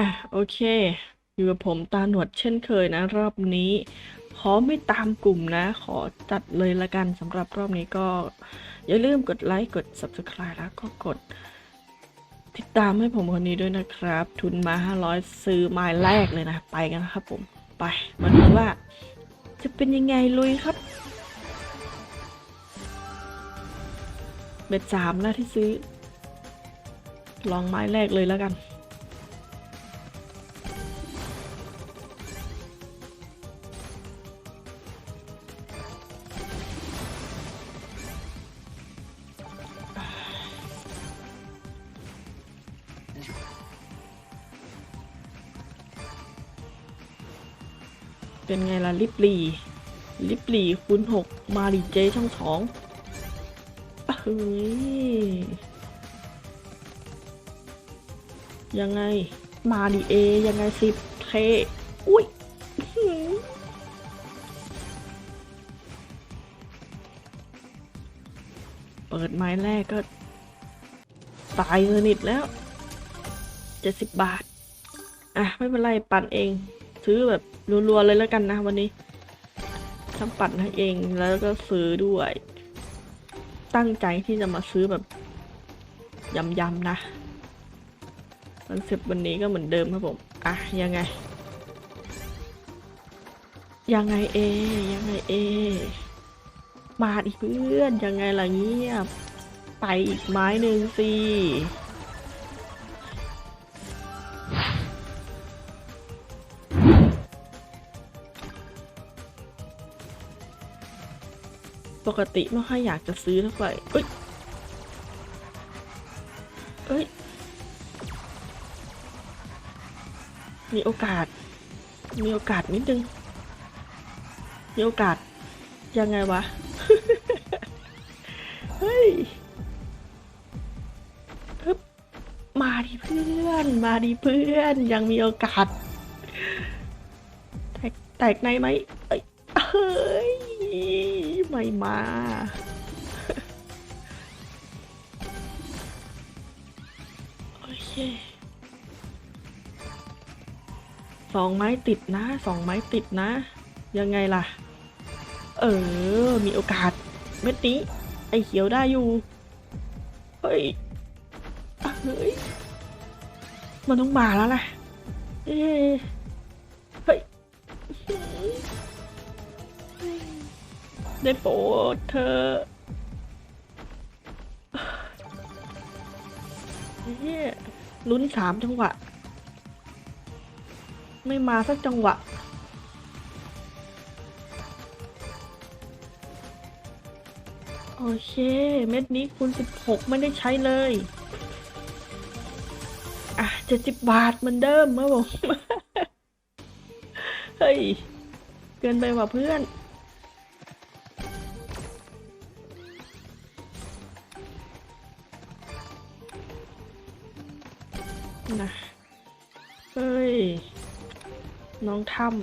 อะโอเค อยู่กับผมตาหนวดเช่นเคยนะ รอบนี้ ขอไม่ตามกลุ่มนะ ขอจัดเลยละกันสำหรับรอบนี้ก็ อย่าลืมกดไลค์กด Subscribe แล้วก็กด ติดตามให้ผมคนนี้ด้วยนะครับ ทุนมา 500 ซื้อไม้แรกเลยนะ ไปกันนะครับผมไปมาดูว่า จะเป็นยังไงลุยครับเบ็ดสามนะที่ซื้อ ลองไม้แรกเลยแล้วกัน เป็นไงล่ะลิปลีลิปลีคูณหกมารีเจช่องสองเฮ้ยยังไงมาดีเอ ยังไงสิบเคอุ้ยเปิดไม้แรกก็ ตายสนิทแล้วเจ็ดสิบบาท อะ ไม่เป็นไร ปั่นเอง ซื้อแบบรัวๆเลยแล้วกันนะวันนี้ทั้งปั่นทั้งเองแล้วก็ซื้อด้วย ตั้งใจที่จะมาซื้อแบบยำๆนะคอนเซปต์วันนี้ก็เหมือนเดิมครับผมอะยังไง ยังไงเอยังไงเอมาดิเพื่อนยังไงล่ะเงียบไปอีกไม้หนึ่งสิ ปกติไม่ค่อยอยากจะซื้อเท่าไหร่เอ้ยเอ้ย มีโอกาส มีโอกาสนิดนึง มีโอกาส ยังไงวะ เฮ้ยฮึบมาดิเพื่อน มาดิเพื่อน ยังมีโอกาส แตกแตกในไหมเอ้ยเฮ้ย ไม่มา โอเคสองไม้ติดนะสองไม้ติดนะ ยังไงล่ะ เออ มีโอกาส เม็ดนี้ ไอเขียวได้อยู่ เฮ้ยเฮ้ย มันต้องมาแล้วแหละเอ๊ ได้โปรดเธอเฮียลุ้นสามจังหวะ ไม่มาสักจังหวะ โอเค เม็ดนี้คูณสิบหกไม่ได้ใช้เลย อะเจ็ดสิบบาทเหมือนเดิมครับผมเฮ้ย เกินไปว่ะเพื่อน นะ เฮ้ย น้องถ้ำ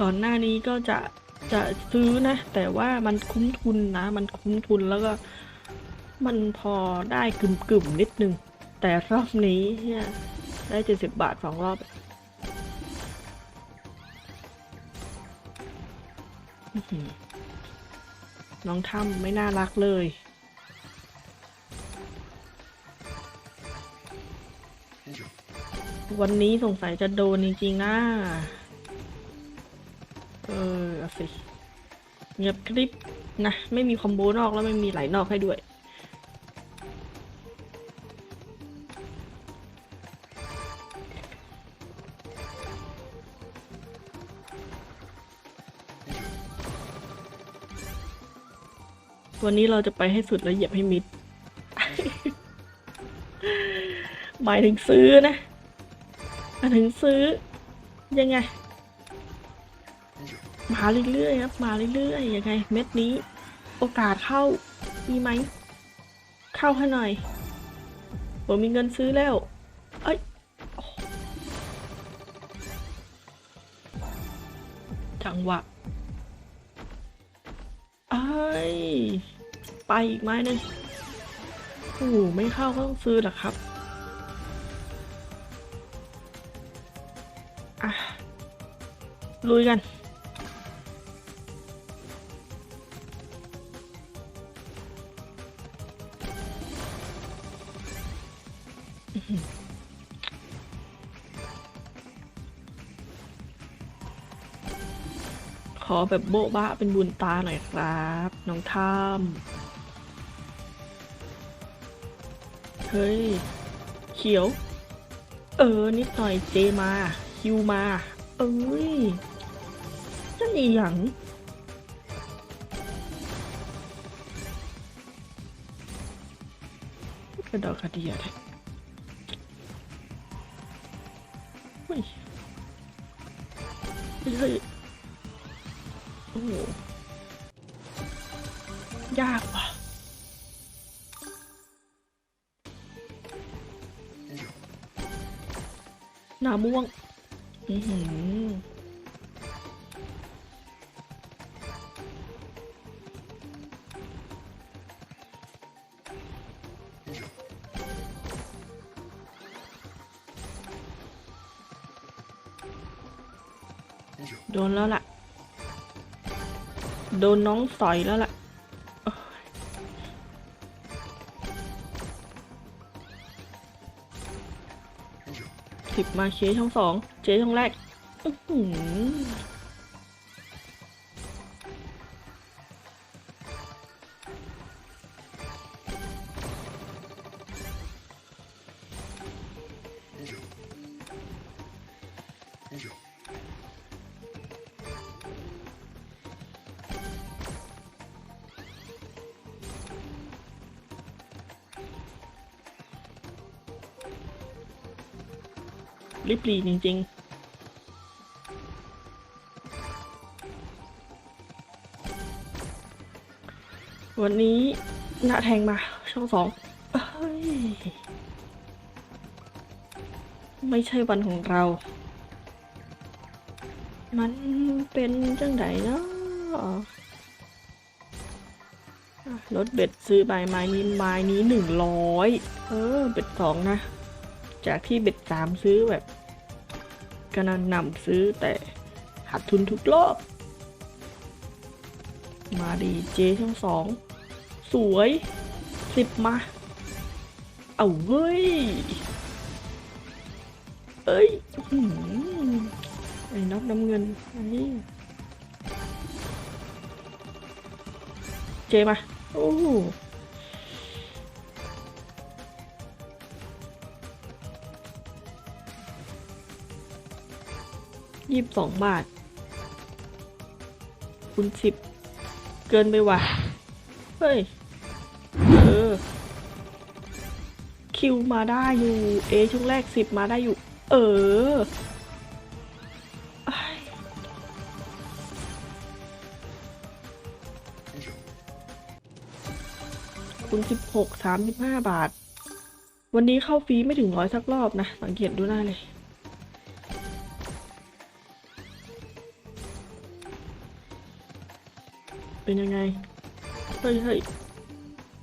ก่อนหน้านี้ก็จะจะซื้อนะ แต่ว่ามันคุ้มทุนนะ มันคุ้มทุนแล้วก็ มันพอได้กึ่มกึ่มๆนิดนึง แต่รอบนี้เนี่ยได้เจ็ดสิบบาทสองรอบน้องถ้ำไม่น่ารักเลย วันนี้สงสัยจะโดนจริงๆนะ เออเอาสิเงียบคลิปนะ ไม่มีคอมโบนอกแล้วไม่มีไหลนอกให้ด้วย วันนี้เราจะไปให้สุดแล้วเหยียบให้มิด หมายถึงซื้อนะ มาถึงซื้อ ยังไง มาเรื่อยๆครับ มาเรื่อยๆยังไง เม็ดนี้ โอกาสเข้ามีไหม เข้าให้หน่อย ผมมีเงินซื้อแล้ว เอ้ยจังหวะเอ้ยไปอีกไม้หนึงโอ้โหไม่เข้าก็ต้องซื้อหรอครับ ลุยกัน ขอแบบโบ๊ะบะเป็นบุญตาหน่อยครับ น้องท่ามเฮ้ย เขียว เออ นิดหน่อยเจมา คิวมา เอ้ย นั่นอีหยังกระดอกกระเดียดเฮ้ยเฮ้ยโอ้ยากว่ะหนาม่วง อือหือ นแล้วล่ะ โดนน้องสอยแล้วล่ะ สิบมาเชช่องสองเจช่องแรก ริบหรีจริง ๆวันนี้หน้าแทงมาช่องสองเอ้ยไม่ใช่วันของเรา มันเป็นจังไดเนาะอะลดเบ็ดซื้อใบไม้นี้ไม้นี้หนึ่งร้อยเออ เบ็ดสองนะ จากที่เบ็ดสามซื้อแบบกระนำซื้อแต่ขาดทุนทุกรอบ มาดีเจช่องสอง สวยสิบมา เอาเฮ้ย เอ้ยไอ้น็อกน้ำเงินอันนี้เจมา โอ้ ยี่สิบสองบาทคุณสิบ เกินไปว่ะ เฮ้ย เออ คิวมาได้อยู่ เอช่วงแรกสิบมาได้อยู่ เออคุณสิบหกสามสิบห้าบาท วันนี้เข้าฟรีไม่ถึงร้อยสักรอบนะ สังเกตดูได้เลย เป็นยังไง เฮ้ยเฮ้ย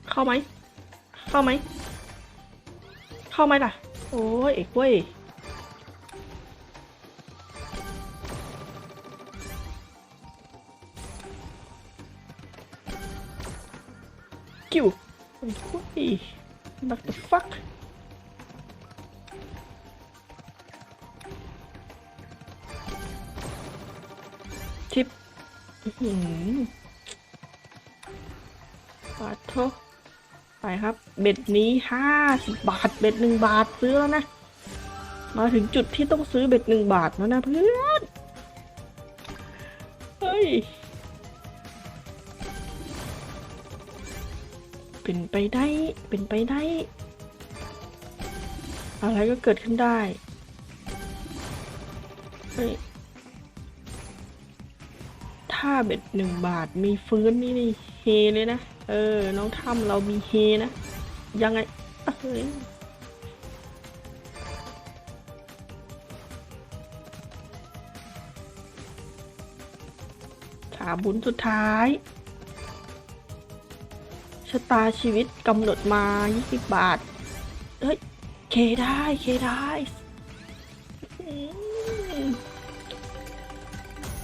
เข้าไหม เข้าไหม เข้าไหมล่ะ โอ้ยเอกเว้ยกิ้วโอ้ยเว้ย what the fuck ทิปอื้อหือปา โทไปครับ เบ็ดนี้ห้าสิบบาท เบ็ดหนึ่งบาทซื้อแล้วนะ มาถึงจุดที่ต้องซื้อเบ็ดหนึ่งบาทแล้วนะเพื่อน เฮ้ย เป็นไปได้ เป็นไปได้ อะไรก็เกิดขึ้นได้ เฮ้ย ถ้าเบ็ดหนึ่งบาทมีฟื้นนี่นี่เฮเลยนะ เออ น้องทำเรามีเฮนะ ยังไงเอ้ยขาบุญสุดท้าย ชะตาชีวิตกำหนดมา 20 บาท เฮ้ย เคได้ เคได้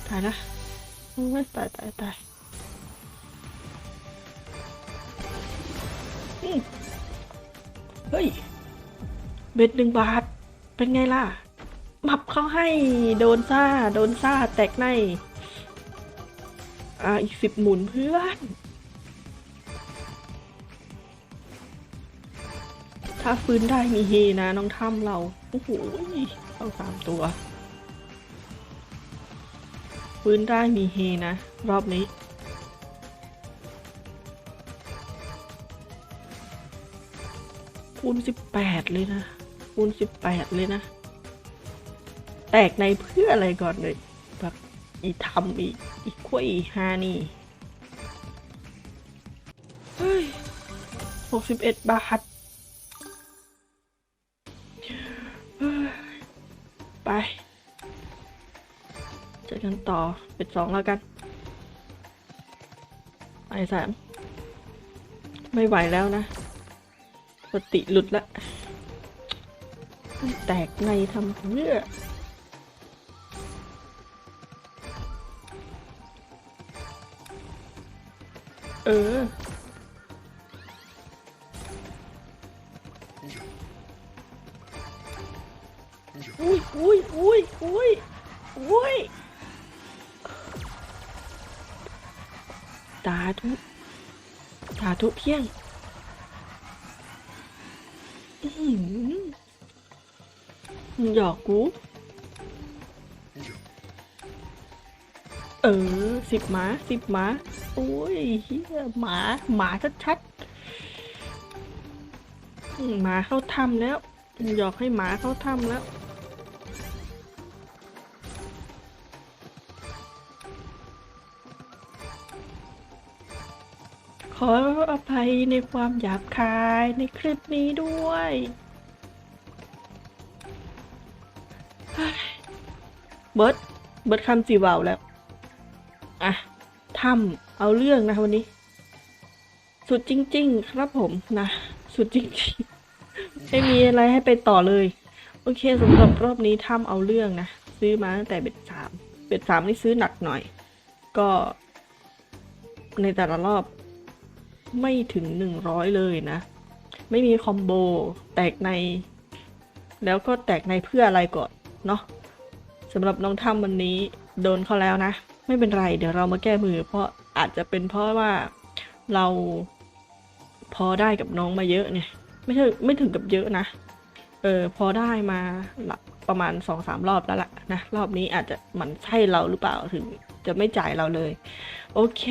ตายละตายตายตาย เฮ้ย เบ็ดหนึ่งบาท เป็นไงล่ะหมับเขาให้โดนซ่า โดนซ่า แตกใน อ่า อีกสิบหมุนเพื่อน ถ้าฟื้นได้มีเฮนะ น้องถ้ำเรา โอ้โหเข้าสามตัว ฟื้นได้มีเฮนะ รอบนี้ คูณสิบแปดเลยนะคูณสิบแปดเลยนะ แตกในเพื่ออะไรก่อนเลยแบบอีทำอีอีกล้วยอีฮานี่เฮ้ยหกสิบเอ็ดบาทไปเจอกันต่อเป็นสองแล้วกันไปสามไม่ไหวแล้วนะ สติหลุดละแตกในทำเพื่อเออ อุ้ยอุ้ยอุ้ยอุ้ยอุ้ยตาทุตาทุเพียง หยอกกู เออสิบหมาสิบหมา โอ้ยเฮียหมา หมาชัดๆหมาเข้าถ้ำแล้ว หยอกให้หมาเข้าถ้ำแล้ว ขออภัยในความหยาบคายในคลิปนี้ด้วย เบิร์ดเบิร์ดคำจีวาแล้ว อะทำเอาเรื่องนะวันนี้ สุดจริง ๆ ครับผมนะ สุดจริงๆ ไม่มีอะไรให้ไปต่อเลย โอเคสำหรับรอบนี้ทำเอาเรื่องนะ ซื้อมาตั้งแต่เบ็ดสามเบ็ดสามนี่ซื้อหนักหน่อย ก็ในแต่ละรอบ ไม่ถึงหนึ่งร้อยเลยนะ ไม่มีคอมโบแตกใน แล้วก็แตกในเพื่ออะไรก่อนเนาะสำหรับน้องถ้ำวันนี้โดนเขาแล้วนะ ไม่เป็นไร เดี๋ยวเรามาแก้มือ เพราะอาจจะเป็นเพราะว่าเราพอได้กับน้องมาเยอะเนี่ย ไม่ใช่ไม่ถึงกับเยอะนะ เออพอได้มาประมาณสองสามรอบแล้วล่ะนะ รอบนี้อาจจะหมันใช่เราหรือเปล่าถึง จะไม่จ่ายเราเลย โอเค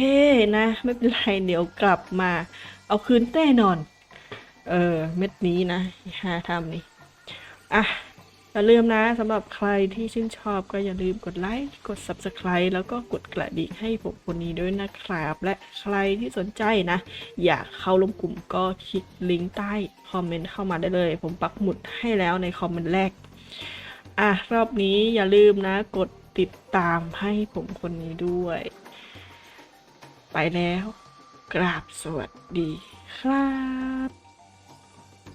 นะ ไม่เป็นไรเดี๋ยวกลับมา เอาคืนแน่นอน เออเม็ดนี้นะห้าทำนี่อะอย่าลืมนะสำหรับใครที่ชื่นชอบก็อย่าลืมกดไลค์กด Subscribe แล้วก็กดกระดิ่งให้ผมคนนี้ด้วยนะครับ และใครที่สนใจนะ อยากเข้าร่วมกลุ่มก็คลิกลิงก์ใต้คอมเมนต์เข้ามาได้เลย ผมปักหมุดให้แล้วในคอมเมนต์แรกอะรอบนี้อย่าลืมนะกด ติดตามให้ผมคนนี้ด้วย ไปแล้ว กราบสวัสดีครับ